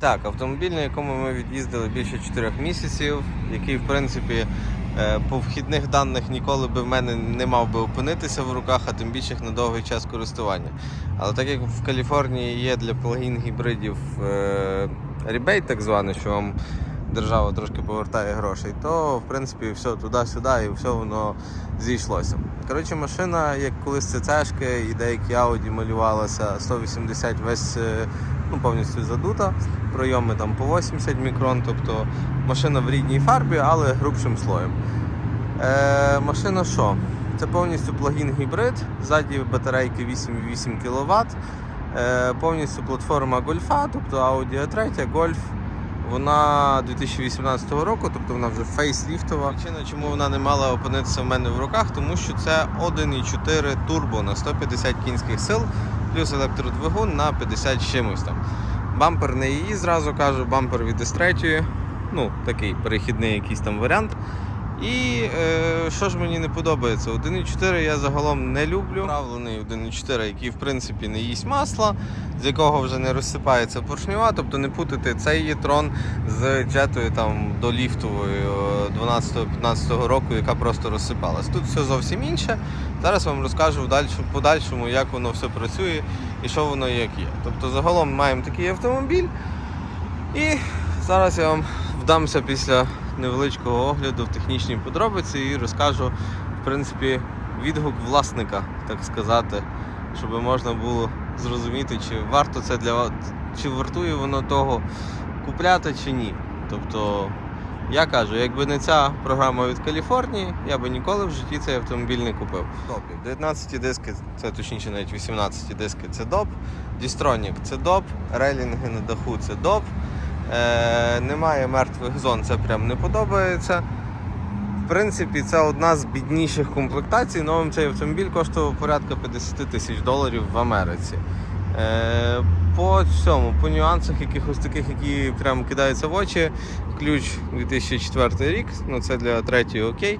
Так, автомобіль, на якому ми від'їздили більше 4 місяців, який, в принципі, е, по вхідних даних ніколи би в мене не мав би опинитися в руках, а тим більше на довгий час користування. Але так як в Каліфорнії є для плагін гібридів ребейт, так званий, що вам держава трошки повертає грошей, то в принципі все туди-сюди і все воно зійшлося. Коротше, машина, як колись ЦЦшки і деякі Audi малювалася 180 весь е, ну, повністю задута пройоми там по 80 мікрон, тобто машина в рідній фарбі, але грубшим слоєм. Е, машина що? Це повністю плагін гібрид, ззаді батарейки 8,8 кВт, е, повністю платформа Golf, тобто Audi A3, Golf. Вона 2018 року, тобто вона вже фейсліфтова. Причина, чому вона не мала опинитися в мене в руках, тому що це 1,4 турбо на 150 кінських сил, плюс електродвигун на 50 з чимось там. Бампер не її, зразу кажу, бампер від S3, ну, такий перехідний якийсь там варіант. І е, що ж мені не подобається? 1.4 я загалом не люблю. Вправлений 1.4, який в принципі не їсть масла, з якого вже не розсипається поршнева, тобто не путати цей є трон з джетою там до ліфтової е, 12-15 року, яка просто розсипалась. Тут все зовсім інше. Зараз вам розкажу в подальшому, як воно все працює і що воно як є. Тобто загалом маємо такий автомобіль. І зараз я вам вдамся після невеличкого огляду в технічні подробиці і розкажу, в принципі, відгук власника, так сказати, щоб можна було зрозуміти, чи варто це для чи вартує воно того купляти чи ні. Тобто, я кажу, якби не ця програма від Каліфорнії, я би ніколи в житті цей автомобіль не купив. Топів. 19 диски, це точніше навіть 18 диски це доп. Дістронік це доп, релінги на даху це доп. Е, немає мертвих зон, це прям не подобається. В принципі, це одна з бідніших комплектацій. Новим цей автомобіль коштував порядка 50 тисяч доларів в Америці. Е, по цьому, по нюансах якихось таких, які прям кидаються в очі. Ключ 2004 рік, ну це для третьої окей.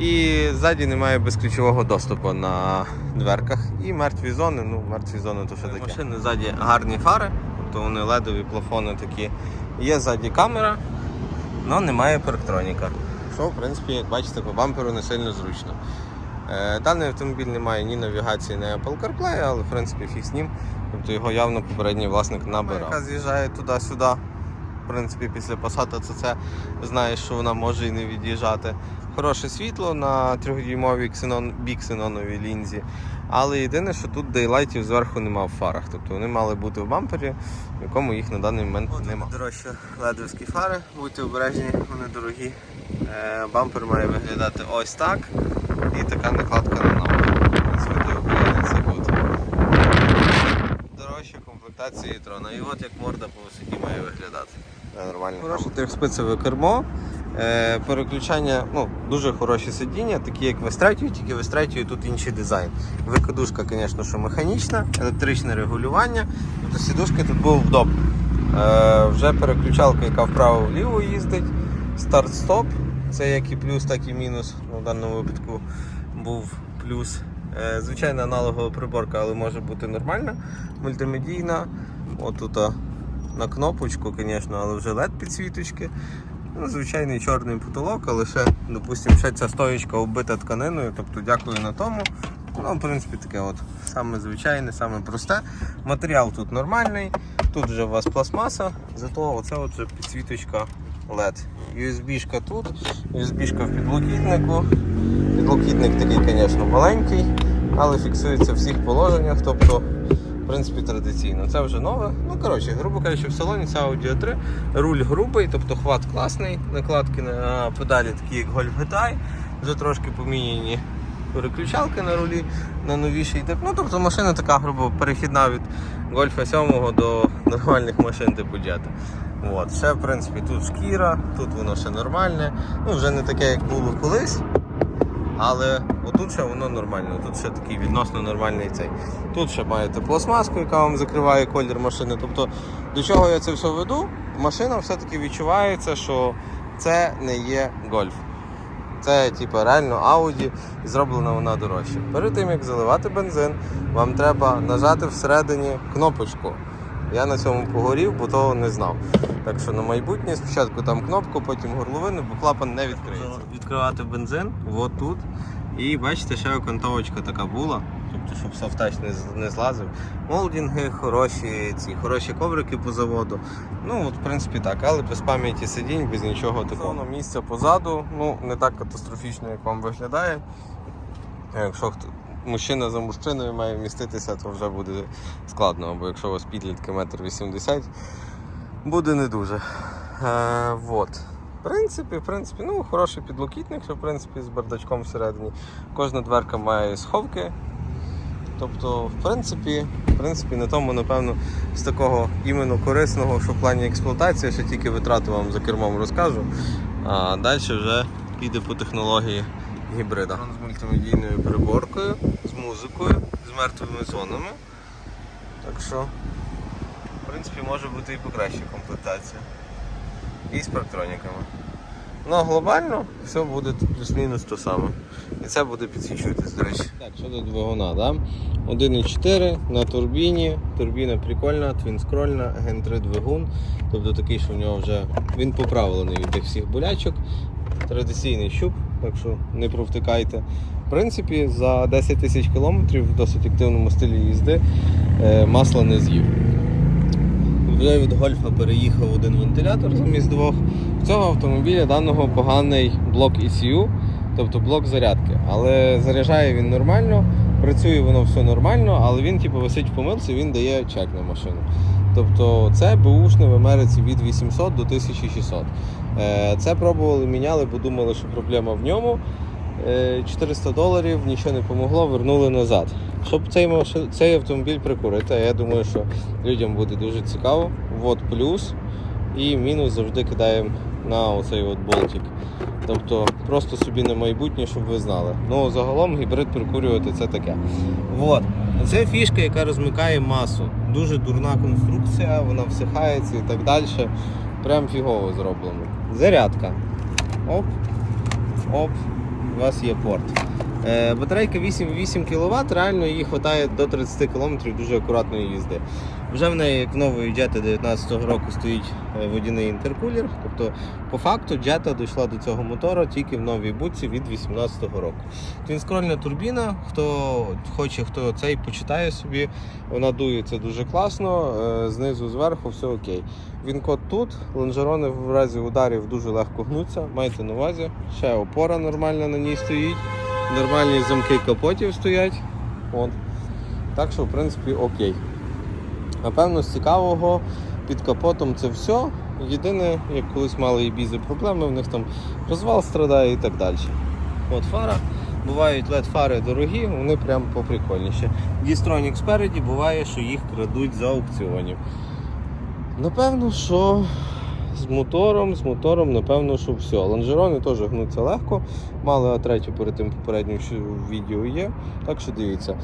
І ззаді немає безключового доступу на дверках. І мертві зони, ну мертві зони то що таке. Машини ззаді гарні фари, тобто вони ледові плафони такі. Є ззаді камера, але немає парктроніка. Що, в принципі, як бачите, по бамперу не сильно зручно. Е, Даний автомобіль не має ні навігації, ні Apple CarPlay, але в принципі фіг з ним. Тобто його явно попередній власник набирав. Яка з'їжджає туди-сюди. В принципі, після Passat CC знаєш, що вона може і не від'їжджати. Хороше світло на 3-дюймовій ксенон, біксеноновій лінзі. Але єдине, що тут дейлайтів зверху нема в фарах. Тобто вони мали бути в бампері, в якому їх на даний момент немає. Дорожчі ледовські фари, будьте обережні, вони дорогі. Е, бампер має виглядати ось так. І така накладка на нам. Дорожча комплектація трона. І от як морда по висоті має виглядати. Нормально. Хороше трьохспицеве кермо. Е, переключання, ну, дуже хороші сидіння, такі як в S3, тільки в S3 тут інший дизайн. Викидушка, звісно, що механічна, електричне регулювання. Тобто сідушки тут був вдома. Е, вже переключалка, яка вправо-вліво їздить. Старт-стоп. Це як і плюс, так і мінус. Ну, В даному випадку був плюс. Е, звичайна аналогова приборка, але може бути нормальна. Мультимедійна. От тут а, на кнопочку, звісно, але вже LED підсвіточки. Ну, звичайний чорний потолок, але ще, допустимо, ще ця стоєчка оббита тканиною, тобто дякую на тому. Ну, в принципі, таке от саме звичайне, саме просте. Матеріал тут нормальний, тут вже у вас пластмаса, зато оце от вже підсвіточка LED. USB-шка тут, USB-шка в підлокітнику. Підлокітник такий, звісно, маленький, але фіксується в всіх положеннях. Тобто, в принципі, традиційно. Це вже нове. Ну, коротше, грубо кажучи, в салоні це Audi 3. Руль грубий, тобто хват класний. Накладки на педалі такі, як Golf GTI, вже трошки поміняні переключалки на рулі на новіший тип. Ну, тобто машина така грубо перехідна від Golf 7 до нормальних машин типу Jetta. От. Ще, в принципі, тут шкіра, тут воно ще нормальне. Ну, вже не таке, як було колись. Але отут ще воно нормально, тут ще такий відносно нормальний цей. Тут ще маєте пластмаску, яка вам закриває колір машини. Тобто, до чого я це все веду? Машина все-таки відчувається, що це не є гольф. Це типу, реально Audi і зроблена вона дорожче. Перед тим як заливати бензин, вам треба нажати всередині кнопочку, Я на цьому погорів, бо того не знав. Так що на майбутнє спочатку там кнопку, потім горловину, бо клапан не відкриється. Відкривати бензин, от тут. І бачите, ще окантовочка така була. Тобто, щоб софтач не, не злазив. Молдінги хороші, ці хороші коврики по заводу. Ну, от, в принципі, так, але без пам'яті сидінь, без нічого такого. Зона місця позаду, ну, не так катастрофічно, як вам виглядає. Якщо хто, мужчина за мужчиною має вміститися, то вже буде складно, або якщо у вас підлітки метр вісімдесят, буде не дуже. Е, вот. В принципі, в принципі, ну, хороший підлокітник, що в принципі з бардачком всередині. Кожна дверка має сховки. Тобто, в принципі, в принципі, на тому, напевно, з такого іменно корисного, що в плані експлуатації, ще тільки витрати вам за кермом розкажу. А далі вже піде по технології гібрида. З мультимедійною приборкою, з музикою, з мертвими зонами. Так що, в принципі, може бути і покраща комплектація. І з парктроніками. Ну, глобально все буде плюс-мінус то саме. І це буде підсвічуватись, до речі. Так, щодо двигуна, да? 1,4 на турбіні. Турбіна прикольна, твінскрольна, ген 3 двигун. Тобто такий, що в нього вже він поправлений від тих всіх болячок. Традиційний щуп, так що не провтикайте. В принципі, за 10 тисяч кілометрів в досить активному стилі їзди е, масла не з'їв. Вже від гольфа переїхав один вентилятор замість двох. В цього автомобіля даного поганий блок ECU, тобто блок зарядки. Але заряджає він нормально, працює воно все нормально, але він типу, висить в помилці, він дає чек на машину. Тобто це бушне в Америці від 800 до 1600. Е, Це пробували, міняли, бо думали, що проблема в ньому. Е, 400 доларів, нічого не помогло, вернули назад. Щоб цей, цей автомобіль прикурити, я думаю, що людям буде дуже цікаво. От плюс і мінус завжди кидаємо на оцей от болтик. Тобто просто собі на майбутнє, щоб ви знали. Ну загалом гібрид прикурювати це таке. От. Це фішка, яка розмикає масу. Дуже дурна конструкція, вона всихається і так далі. Прям фігово зроблено. Зарядка. Оп. Оп. У вас є порт. Е, батарейка 8,8 кВт, реально їй вистачає до 30 км дуже акуратної їзди. Вже в неї, як в нової Jetta 19 року, стоїть е, водяний інтеркулер. Тобто, по факту Jetta дійшла до цього мотора тільки в новій буці від 18 року. Твінскрольна турбіна, хто хоче, хто цей почитає собі, вона дується дуже класно, е, знизу, зверху, все окей. Він код тут, лонжерони в разі ударів дуже легко гнуться, майте на увазі. Ще опора нормальна на ній стоїть, нормальні замки капотів стоять. От. Так що, в принципі, окей. Напевно, з цікавого під капотом це все. Єдине, як колись мали і бізи проблеми, в них там розвал страдає і так далі. От фара. Бувають led фари дорогі, вони прям поприкольніші. Дістронік спереді буває, що їх крадуть за аукціонів. Напевно, що з мотором, з мотором, напевно, що все. Лонжерони теж гнуться легко. Мали А3 перед тим попереднім що відео є. Так що дивіться.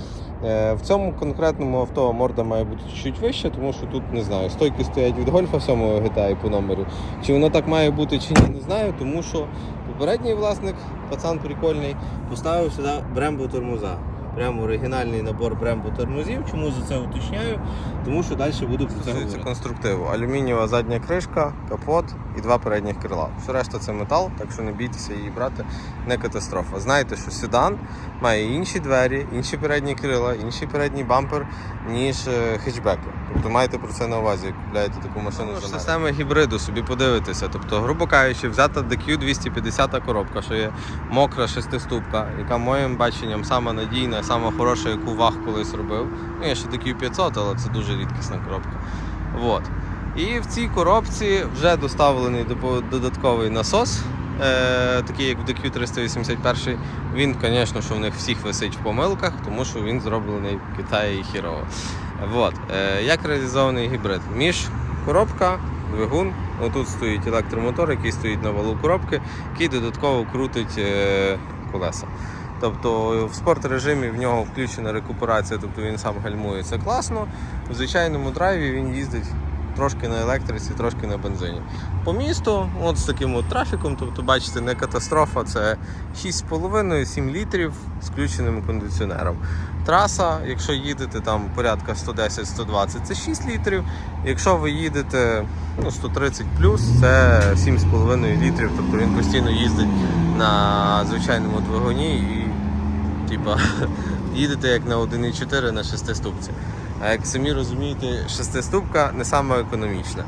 Е, в цьому конкретному авто морда має бути чуть вища, тому що тут не знаю, стойки стоять від гольфа 7 GTA по номеру. Чи воно так має бути, чи ні, не знаю, тому що попередній власник, пацан прикольний, поставив сюди брембо тормоза. Прямо оригінальний набор брембо тормозів. Чому за це уточняю? Тому що далі буду про це говорити. конструктиву. Алюмінієва задня кришка, капот і два передніх крила. Все решта це метал, так що не бійтеся її брати, не катастрофа. Знаєте, що седан має інші двері, інші передні крила, інший передній бампер, ніж е, хетчбеки. Тобто маєте про це на увазі, як купляєте таку машину. Ну, системи гібриду собі подивитися. Тобто, грубо кажучи, взята DQ 250 коробка, що є мокра шестиступка, яка моїм баченням сама надійна, сама хороша, яку ваг колись робив. Ну, є ще DQ 500, але це дуже рідкісна коробка. Вот. І в цій коробці вже доставлений додатковий насос, е, такий як в DQ 381. Він, звісно, що в них всіх висить в помилках, тому що він зроблений в Китаї і хірово. Вот. Е, як реалізований гібрид? Між коробка, двигун. Отут стоїть електромотор, який стоїть на валу коробки, який додатково крутить е, колеса. Тобто в спорт режимі в нього включена рекуперація, тобто він сам гальмує. Це класно. У звичайному драйві він їздить трошки на електриці, трошки на бензині. По місту, от з таким от трафіком, тобто, бачите, не катастрофа, це 6,5-7 літрів з включеним кондиціонером. Траса, якщо їдете там порядка 110-120, це 6 літрів. Якщо ви їдете ну, 130 це 7,5 літрів, тобто він постійно їздить на звичайному двигуні і типа, їдете як на 1,4 на 6 ступці. А як самі розумієте, 6 ступка не саме економічна.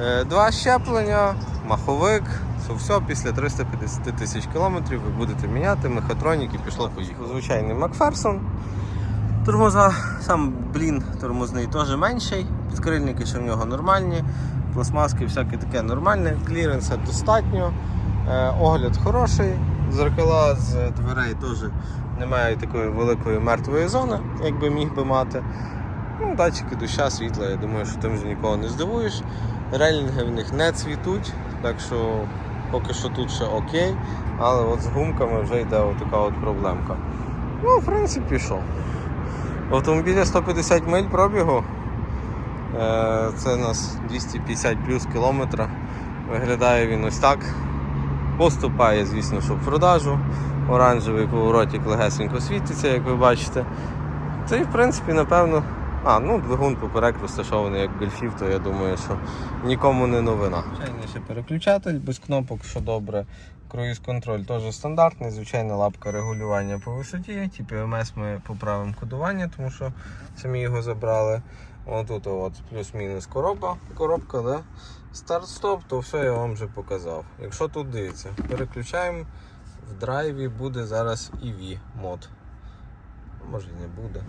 Е, Два щеплення, маховик, це все після 350 тисяч кілометрів ви будете міняти, мехатронік і пішло поїхало. Звичайний Макферсон. Тормоза, сам блін тормозний теж менший, підкрильники ще в нього нормальні, пластмаски всяке таке нормальне, кліренса достатньо, е, огляд хороший, зеркала з дверей теж немає такої великої мертвої зони, як би міг би мати. Ну, датчики доща, світла, я думаю, що тим вже нікого не здивуєш. Рейлінги в них не цвітуть, так що поки що тут ще окей, але от з гумками вже йде така от проблемка. Ну, в принципі, що. В автомобілі 150 миль пробігу. Е, Це у нас 250 плюс кілометра. Виглядає він ось так. Поступає, звісно, що в продажу. Оранжевий поворотик легесенько світиться, як ви бачите. Це в принципі, напевно. А, ну двигун поперек розташований як гольфів, то я думаю, що нікому не новина. Звичайно, ще переключатель без кнопок, що добре. Круїз контроль теж стандартний, звичайна лапка регулювання по висоті. Ті PMS ми поправимо кодування, тому що самі його забрали. Отут от плюс-мінус коробка, коробка, да? старт-стоп, то все я вам вже показав. Якщо тут дивіться, переключаємо, в драйві буде зараз EV мод. Може і не буде.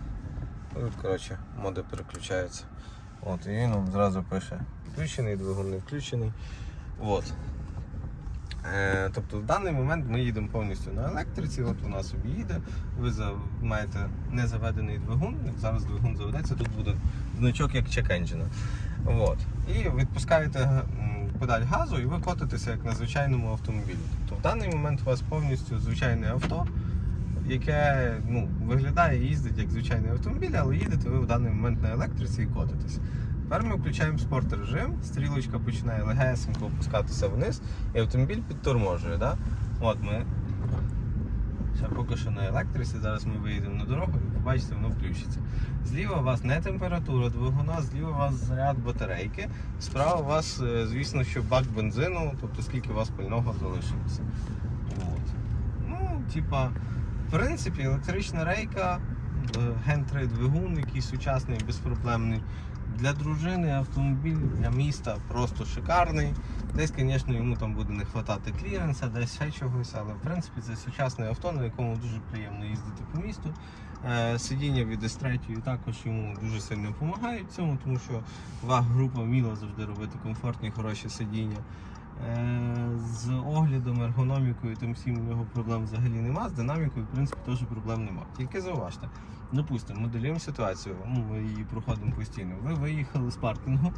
Тут, коротше, моди переключаються. От, і він вам зразу пише включений, двигун не включений. От. Е, тобто в даний момент ми їдемо повністю на електриці, от вона собі їде, ви маєте незаведений двигун, як зараз двигун заведеться, тут буде значок як engine. От. І відпускаєте м, педаль газу і ви котитеся як на звичайному автомобілі. Тобто в даний момент у вас повністю звичайне авто, яке ну, виглядає і їздить як звичайний автомобіль, але їдете ви в даний момент на електриці і котитесь. Тепер ми включаємо спорт режим, стрілочка починає легесенько опускатися вниз, і автомобіль підторможує. Да? От ми ще поки що на електриці, зараз ми виїдемо на дорогу і побачите, воно включиться. Зліва у вас не температура двигуна, зліва у вас заряд батарейки, справа у вас, е, звісно, що бак бензину, тобто скільки у вас пального залишилося. От. Ну, типа, в принципі, електрична рейка, е, Gen 3 двигун, який сучасний, безпроблемний. Для дружини автомобіль для міста просто шикарний. Десь, звісно, йому там буде не вистачати кліренса, десь ще чогось, але в принципі це сучасне авто, на якому дуже приємно їздити по місту. Е, Сидіння від S3 також йому дуже сильно допомагають цьому, тому що ваг-група вміла завжди робити комфортні, хороші сидіння. Е, З оглядом, ергономікою, тим всім у нього проблем взагалі нема. З динамікою, в принципі, теж проблем нема. Тільки зауважте, допустимо, моделюємо ситуацію, ну, ми її проходимо постійно. Ви виїхали з паркінгу,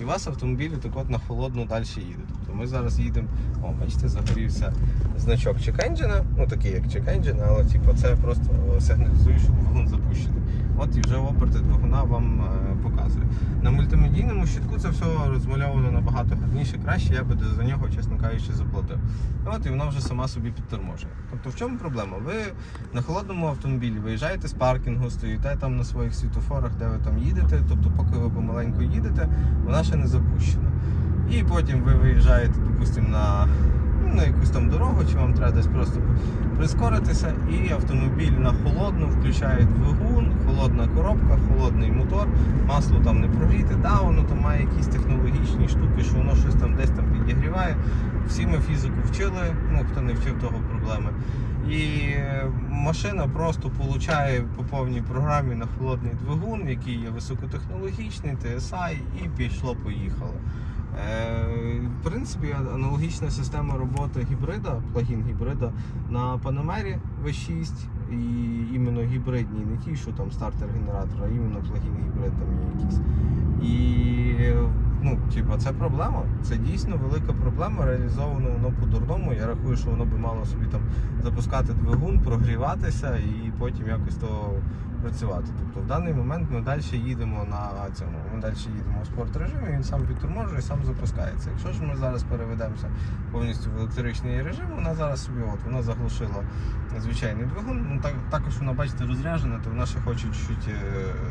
і у вас автомобіль так от на холодну далі їде. Тобто ми зараз їдемо, о, бачите, загорівся значок чекенджена, ну такий як чекенджена, але типу, це просто сигналізує, що двигун запущений. От і вже оперти двигуна вам е, показує. На мультимедійному щитку це все розмальовано набагато гарніше, краще, я би за нього, чесно кажучи, заплатив. От і вона вже сама собі підторможує. Тобто в чому проблема? Ви на холодному автомобілі виїжджаєте з паркінгу, стоїте там на своїх світофорах, де ви там їдете, тобто поки ви помаленьку їдете, вона ще не запущена. І потім ви виїжджаєте, допустимо, на, ну, на якусь там дорогу, чи вам треба десь просто прискоритися, і автомобіль на холодну включає двигун, холодна коробка, холодний мотор, масло там не прогріти, да, воно там має якісь технологічні штуки, що воно щось там десь там підігріває. Всі ми фізику вчили, ну хто не вчив, того проблеми. І е, машина просто получає по повній програмі на холодний двигун, який є високотехнологічний, TSI, і пішло-поїхало. Е, В принципі, аналогічна система роботи гібрида, плагін гібрида на Panamera V6 і іменно гібридні, не ті, що там стартер-генератор, а іменно плагін гібрид там є якийсь. І ну, типа, це проблема. Це дійсно велика проблема. Реалізовано воно по-дурному. Я рахую, що воно би мало собі там запускати двигун, прогріватися і потім якось то працювати. Тобто в даний момент ми далі їдемо на цьому. Ми далі їдемо в спорт режимі, він сам підторможує, сам запускається. Якщо ж ми зараз переведемося повністю в електричний режим, вона зараз собі от вона заглушила звичайний двигун. Ну так також вона, бачите, розряджена, то вона ще хоче чуть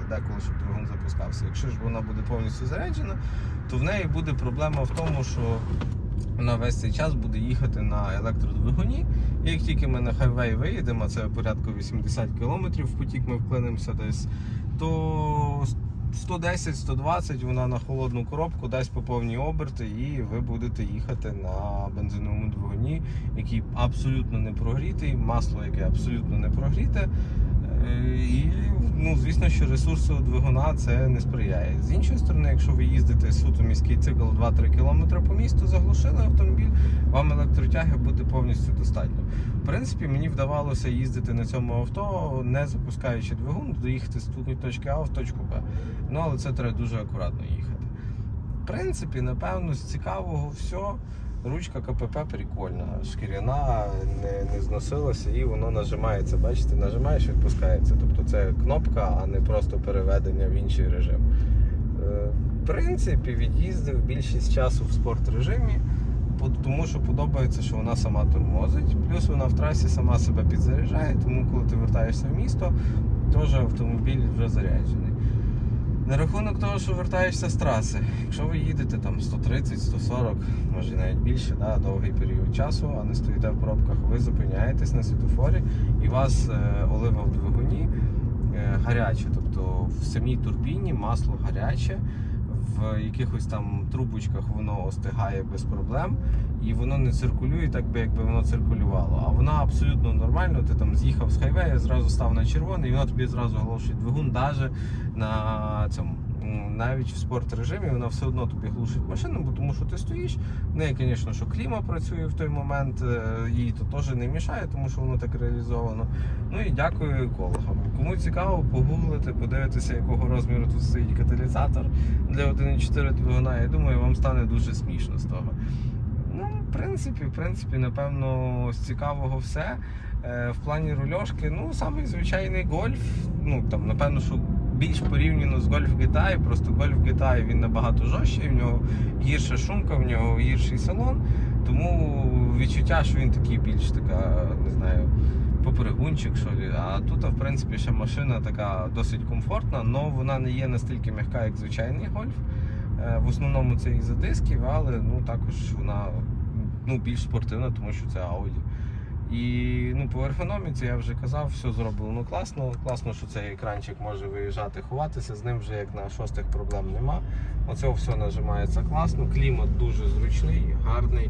деколи, щоб двигун запускався. Якщо ж вона буде повністю заряджена, то в неї буде проблема в тому, що вона весь цей час буде їхати на електродвигуні. І як тільки ми на хайвей виїдемо, це порядку 80 км в потік ми вклинимося десь, то 110-120 вона на холодну коробку дасть по повній оберти, і ви будете їхати на бензиновому двигуні, який абсолютно не прогрітий, масло, яке абсолютно не прогріте. Е, І ну, звісно, що ресурсу двигуна це не сприяє. З іншої сторони, якщо ви їздите суто міський цикл 2-3 км по місту, заглушили автомобіль, вам електротяги буде повністю достатньо. В принципі, мені вдавалося їздити на цьому авто, не запускаючи двигун, доїхати з точки А в точку Б. Ну але це треба дуже акуратно їхати. В принципі, напевно, з цікавого все. Ручка КПП прикольна, шкіряна, не, не зносилася і воно нажимається. Бачите, нажимаєш, відпускається. Тобто це кнопка, а не просто переведення в інший режим. Е, В принципі, від'їздив більшість часу в спорт режимі, тому що подобається, що вона сама тормозить. Плюс вона в трасі сама себе підзаряджає, тому коли ти вертаєшся в місто, теж автомобіль вже заряджений. На рахунок того, що вертаєшся з траси, якщо ви їдете там 130-140, може навіть більше, да, довгий період часу, а не стоїте в пробках, ви зупиняєтесь на світофорі і вас е, олива в двигуні е, гаряче, тобто в самій турбіні масло гаряче, в якихось там трубочках воно остигає без проблем, і воно не циркулює так, би якби воно циркулювало. А вона абсолютно нормально. Ти там з'їхав з хайвея, зразу став на червоний, і вона тобі зразу глушить двигун, навіть на цьому. Навіть в спорт режимі вона все одно тобі глушить машину, бо тому що ти стоїш. В неї, звісно, що кліма працює в той момент, е, їй то теж не мішає, тому що воно так реалізовано. Ну і дякую екологам. Кому цікаво, погуглите, подивитися, якого розміру тут стоїть каталізатор для 1.4 двигуна. Я думаю, вам стане дуже смішно з того. Ну, в принципі, в принципі, напевно, з цікавого все. Е, В плані рульошки, ну, самий звичайний гольф. Ну, там, напевно, що більш порівняно з гольф GTA, просто гольф GTA він набагато жорсткий, в нього гірша шумка, в нього гірший салон. Тому відчуття, що він такий більш така, не знаю, поперегунчик, що лі. А тут, в принципі, ще машина така досить комфортна, але вона не є настільки м'яка, як звичайний гольф. Е, В основному це із-за дисків, але ну, також вона ну, більш спортивна, тому що це Audi. І ну, по ергономіці я вже казав, все зроблено класно. Класно, що цей екранчик може виїжджати, ховатися. З ним вже як на шостих проблем нема. Оце все нажимається класно. Клімат дуже зручний, гарний.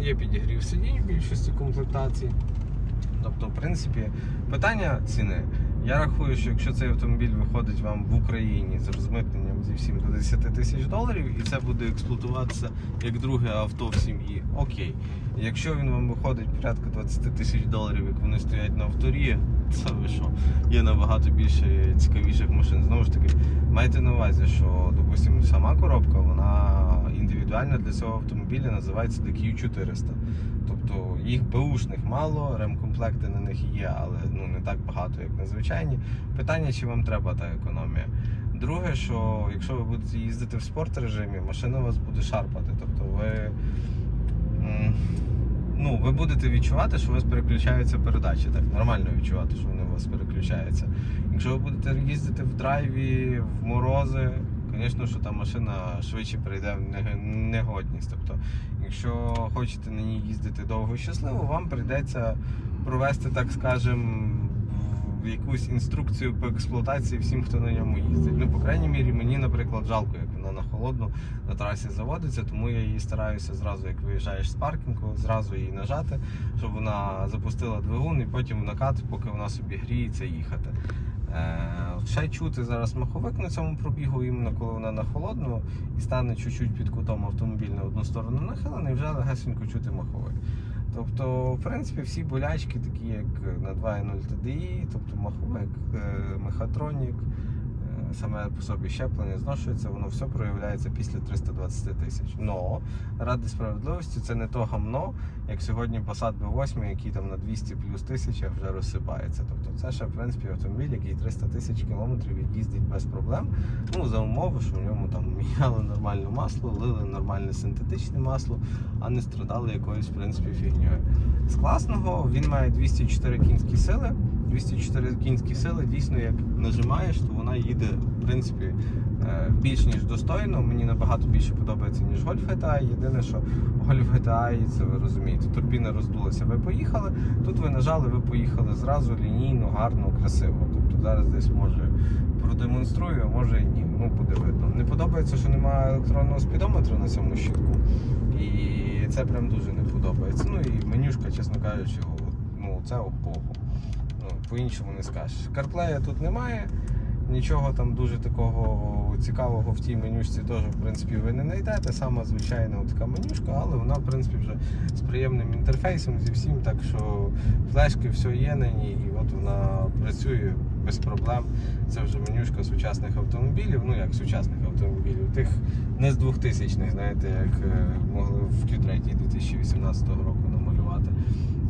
Є підігрів сидінь в більшості комплектацій. Тобто, в принципі, питання ціни. Я рахую, що якщо цей автомобіль виходить вам в Україні з розмитненням зі всім до 10 тисяч доларів, і це буде експлуатуватися як друге авто в сім'ї, окей. Якщо він вам виходить порядка 20 тисяч доларів, як вони стоять на авторі, це ви що? Є набагато більше цікавіших машин. Знову ж таки, майте на увазі, що, допустимо, сама коробка, вона індивідуальна для цього автомобіля називається DQ400. Тобто їх беушних мало, ремкомплекти на них є, але ну не так багато, як на звичайні. Питання, чи вам треба та економія. Друге, що якщо ви будете їздити в спорт режимі, машина вас буде шарпати. Тобто ви, ну, ви будете відчувати, що у вас переключаються передачі. Так, нормально відчувати, що вони у вас переключаються. Якщо ви будете їздити в драйві, в морози, звісно, що та машина швидше перейде в негодність. Тобто, якщо хочете на ній їздити довго і щасливо, вам прийдеться провести, так скажем, в якусь інструкцію по експлуатації всім, хто на ньому їздить. Ну, по крайній мірі, мені, наприклад, жалко, як вона на холодну на трасі заводиться, тому я її стараюся зразу, як виїжджаєш з паркінгу, зразу її нажати, щоб вона запустила двигун і потім в накат, поки вона собі гріється, їхати. Е, Ще чути зараз маховик на цьому пробігу, іменно коли вона на холодну і стане чуть-чуть під кутом автомобіль на одну сторону нахилений, вже легесенько чути маховик. Тобто, в принципі, всі болячки, такі як на 2.0 TDI, тобто маховик, е, мехатронік, саме по собі щеплення зношується, воно все проявляється після 320 тисяч. Но ради справедливості це не то гамно, як сьогодні Passat B8, який там на 200 плюс тисячах вже розсипається. Тобто це ще в принципі автомобіль, який 300 тисяч кілометрів їздить без проблем. Ну за умови, що в ньому там міняли нормальне масло, лили нормальне синтетичне масло, а не страдали якоюсь в принципі фігньою. З класного він має 204 кінські сили. 204 кінські сили дійсно як нажимаєш, то вона їде в принципі е, більш ніж достойно. Мені набагато більше подобається, ніж Golf GTI. Єдине, що Golf GTI, це ви розумієте, турбіна роздулася, ви поїхали. Тут ви нажали, ви поїхали зразу лінійно, гарно, красиво. Тобто зараз десь може продемонструю, а може і ні. Ну буде видно. Не подобається, що немає електронного спідометра на цьому щитку. І це прям дуже не подобається. Ну і менюшка, чесно кажучи, ну це ого. Ну, по-іншому не скажеш. Карплея тут немає. Нічого там дуже такого цікавого в тій менюшці теж, в принципі, ви не знайдете. Сама звичайна така менюшка, але вона, в принципі, вже з приємним інтерфейсом, зі всім, так що флешки, все є на ній, і от вона працює без проблем. Це вже менюшка сучасних автомобілів, ну як сучасних автомобілів, тих не з 2000-х, знаєте, як е, могли в Q3 2018 року намалювати.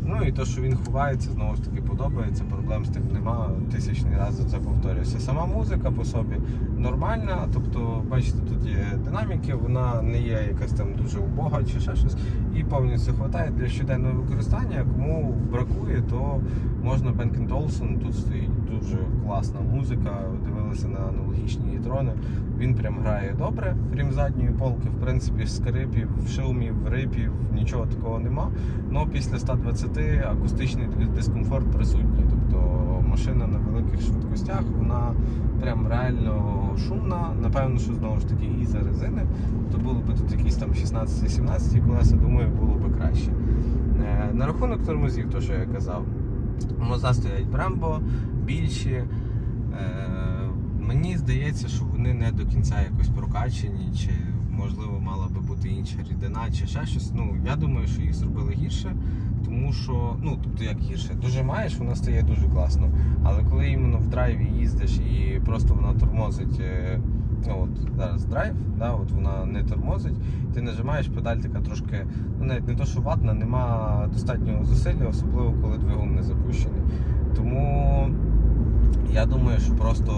Ну і то, що він ховається, знову ж таки подобається, проблем з тим нема. Тисячний раз за це повторююся. Сама музика по собі нормальна, тобто, бачите, тут є динаміки, вона не є якась там дуже убога чи ще щось. І повністю вистачає для щоденного використання. Кому бракує, то можна Бенкен Олсон. Тут стоїть дуже класна музика. Дивилися на аналогічні трони. Він прям грає добре, крім задньої полки. В принципі, скрипів, шумів, рипів, нічого такого нема. Ну після 120 акустичний дискомфорт присутній. Тобто машина на великих швидкостях, вона прям реально шумна. Напевно, що знову ж таки і за резини. То було б тут якісь там 16-17 колеса, думаю, було б краще. Е, На рахунок тормозів, то що я казав, моза стоять Брембо, більші. Мені здається, що вони не до кінця якось прокачені, чи можливо мала би бути інша рідина, чи ще щось. Ну я думаю, що їх зробили гірше, тому що ну тобто як гірше, дуже маєш, вона стає дуже класно. Але коли іменно в драйві їздиш і просто вона тормозить. е, Ну, от зараз драйв, да, от вона не тормозить, ти нажимаєш педаль така трошки, ну навіть не то, що ватна, нема достатнього зусилля, особливо коли двигун не запущений. Тому я думаю, що просто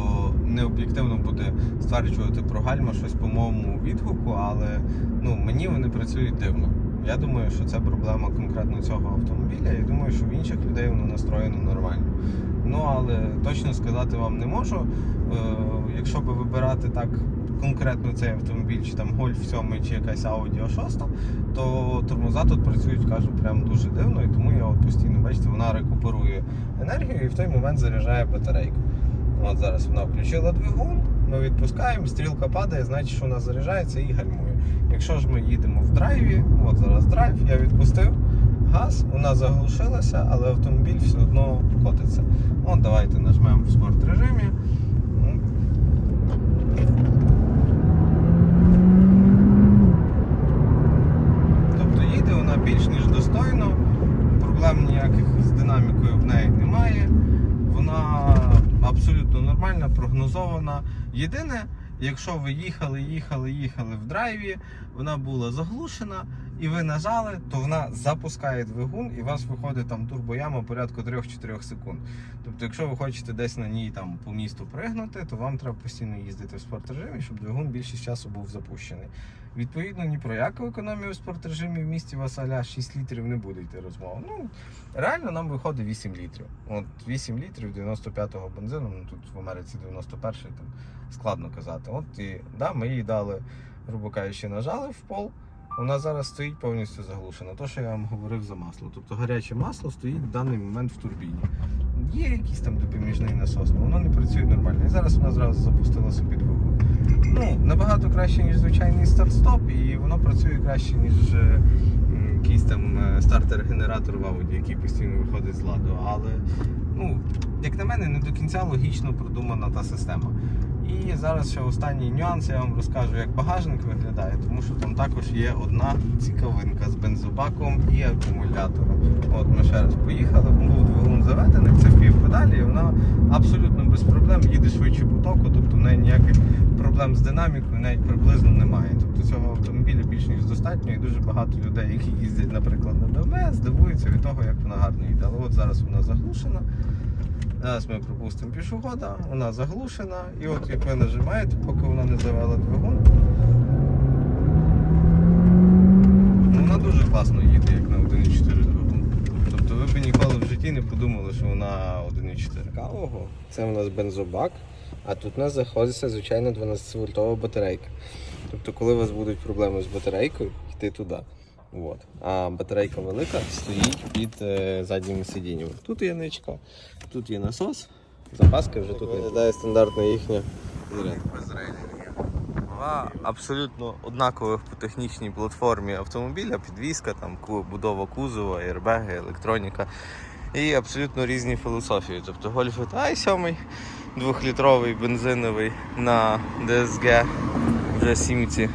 необ'єктивно буде стверджувати про гальма щось по моєму відгуку, але ну, мені вони працюють дивно. Я думаю, що це проблема конкретно цього автомобіля. Я думаю, що в інших людей воно настроєно нормально. Ну але точно сказати вам не можу. Е, якщо би вибирати так конкретно цей автомобіль, чи там Golf 7 чи якась Audi A6, то тормоза тут працюють, кажу, прям дуже дивно, і тому я от постійно бачите, вона рекуперує енергію і в той момент заряджає батарейку. От зараз вона включила двигун, ми відпускаємо, стрілка падає, значить, що вона заряджається і гальмує. Якщо ж ми їдемо в драйві, от зараз драйв, я відпустив газ, вона заглушилася, але автомобіль все одно котиться. От давайте нажмемо в спорт режимі. Тобто їде вона більш ніж достойно, проблем ніяких з динамікою в неї немає. Вона абсолютно нормальна, прогнозована. Єдине, якщо ви їхали, їхали, їхали в драйві, вона була заглушена, і ви нажали, то вона запускає двигун і у вас виходить там турбояма порядку 3-4 секунд. Тобто, якщо ви хочете десь на ній там по місту пригнути, то вам треба постійно їздити в спортрежимі, щоб двигун більшість часу був запущений. Відповідно, ні про яку економію в спортрежимі в місті у вас аля 6 літрів не буде йти розмова. Ну, реально нам виходить 8 літрів. От 8 літрів 95-го бензину, ну тут в Америці 91-й, там складно казати. От і да, ми їй дали, грубо кажучи, нажали в пол. Вона зараз стоїть повністю заглушена. То, що я вам говорив за масло. Тобто гаряче масло стоїть в даний момент в турбіні. Є якийсь там допоміжний насос, але воно не працює нормально. І зараз вона зразу запустила собі двигун. Ну, набагато краще, ніж звичайний старт-стоп, і воно працює краще, ніж е, якийсь там е, стартер-генератор в Audi, який постійно виходить з ладу. Але, ну, як на мене, не до кінця логічно продумана та система. І зараз ще останній нюанс, я вам розкажу, як багажник виглядає, тому що там також є одна цікавинка з бензобаком і акумулятором. От ми ще раз поїхали, був двигун заведений, це півпедалі, і вона абсолютно без проблем їде швидше потоку, тобто в неї ніяких проблем з динамікою навіть приблизно немає. Тобто цього автомобіля більш ніж достатньо, і дуже багато людей, які їздять, наприклад, на BMW, здивуються від того, як вона гарно їде. Але от зараз вона заглушена. Зараз ми пропустимо пішохода, вона заглушена, і от як ви нажимаєте, поки вона не завела двигун. Вона дуже класно їде, як на 1.4 двигун. Тобто ви б ніколи в житті не подумали, що вона 1.4. Кавого. Це у нас бензобак, а тут у нас знаходиться звичайно 12-вольтова батарейка. Тобто, коли у вас будуть проблеми з батарейкою, йти туди. От. А батарейка велика стоїть під е, задніми сидіннями. Тут є ничка, тут є насос, запаска вже тут виглядає стандартна їхня зарядка. Два абсолютно однакових по технічній платформі автомобіля, підвізка, там будова кузова, аербеги, електроніка. І абсолютно різні філософії. Тобто Golf GTI 7 двохлітровий бензиновий на DSG вже сімці.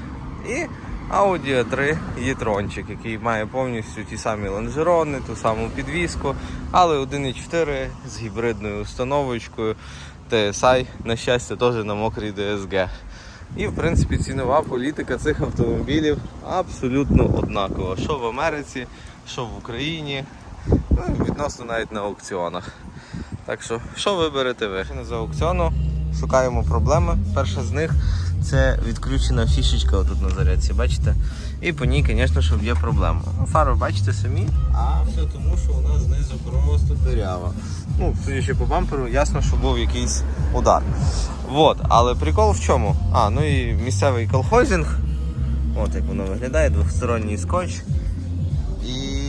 І Audi A3 e-tronчик, який має повністю ті самі лонжерони, ту саму підвіску, але 1.4 з гібридною установочкою. TSI, на щастя, теж на мокрій DSG. І в принципі цінова політика цих автомобілів абсолютно однакова. Що в Америці, що в Україні, ну відносно навіть на аукціонах. Так що, що виберете ви? За аукціону, шукаємо проблеми. Перша з них це відключена фішечка отут на зарядці, бачите? І по ній, звісно, щоб є проблема. Ну, фару бачите самі, а все тому, що вона знизу просто дирява. Ну, судячи по бамперу, ясно, що був якийсь удар. Вот. Але прикол в чому? А, ну і місцевий колхозінг. От як воно виглядає, двосторонній скотч. І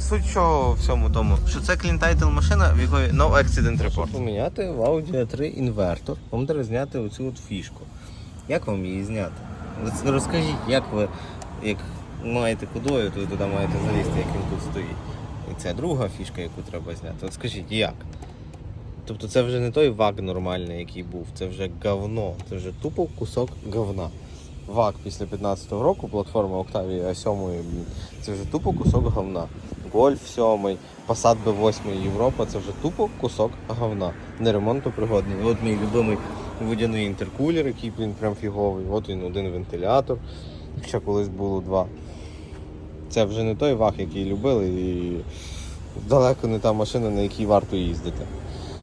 суть чого в всьому тому, що це title машина, в якої no accident report. Поміняти в Audi 3 інвертор, вам треба зняти оцю от фішку. Як вам її зняти? Розкажіть, як ви, як маєте кудою, то ви туди маєте залізти, як він тут стоїть. І це друга фішка, яку треба зняти. От скажіть, як? Тобто це вже не той вак нормальний, який був, це вже говно, це вже тупо кусок говна. ВАК після 15-го року, платформа Octavia 7, це вже тупо кусок говна. Гольф 7, Passat B8 Європа, це вже тупо кусок говна. Не ремонтопригодний. От мій любимий водяний інтеркулер, який блін, прям фіговий. От він один вентилятор. Якщо колись було два. Це вже не той ваг, який любили, і далеко не та машина, на якій варто їздити.